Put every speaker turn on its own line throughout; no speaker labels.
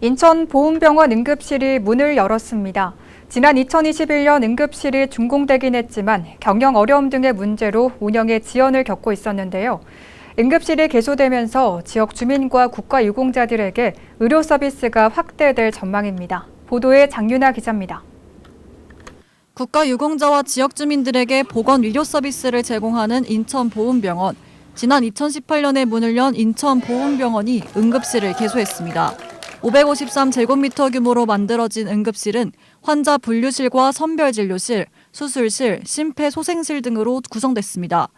인천 보훈병원 응급실이 문을 열었습니다. 지난 2021년 응급실이 준공되긴 했지만 경영 어려움 등의 문제로 운영에 지연을 겪고 있었는데요. 응급실이 개소되면서 지역 주민과 국가 유공자들에게 의료 서비스가 확대될 전망입니다. 보도에 장윤아 기자입니다.
국가 유공자와 지역 주민들에게 보건 의료 서비스를 제공하는 인천 보훈병원. 지난 2018년에 문을 연 인천 보훈병원이 응급실을 개소했습니다. 553제곱미터 규모로 만들어진 응급실은 환자 분류실과 선별진료실, 수술실, 심폐소생실 등으로 구성됐습니다.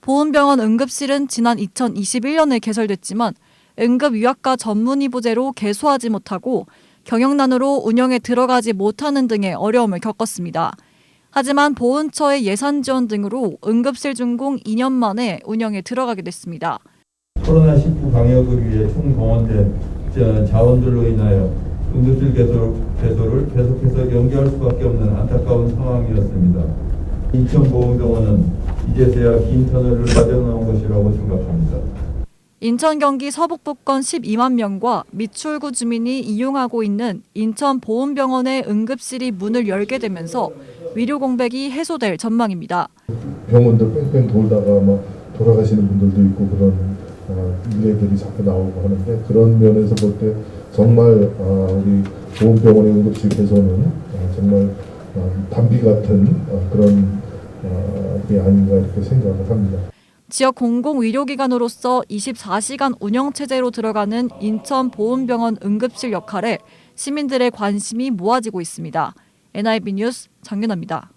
보훈병원 응급실은 지난 2021년에 개설됐지만 응급의학과 전문의 부재로 개소하지 못하고 경영난으로 운영에 들어가지 못하는 등의 어려움을 겪었습니다. 하지만 보훈처의 예산 지원 등으로 응급실 준공 2년 만에 운영에 들어가게 됐습니다.
코로나19 방역을 위해 총동원된 자- 자원들로 인하여 응급실 개소, 개소를 계속해서 연기할 수밖에 없는 안타까운 상황이었습니다. 인천보훈병원은 이제서야 긴 터널을 빠져나온 것이라고 생각합니다.
인천 경기 서북부권 12만 명과 미출구 주민이 이용하고 있는 인천 보훈병원의 응급실이 문을 열게 되면서 위료 공백이 해소될 전망입니다.
병원들 뺑뺑 돌다가 막 돌아가시는 분들도 있고 그런 어, 일들이 자꾸 나오고 하는데 그런 면에서 볼 때 정말 어, 우리 보훈병원의 응급실 개선은 어, 정말 어, 단비 같은 어, 그런 어, 게 아닌가 이렇게 생각을 합니다.
지역 공공의료기관으로서 24시간 운영체제로 들어가는 인천 보훈병원 응급실 역할에 시민들의 관심이 모아지고 있습니다. NIB 뉴스 장윤아입니다.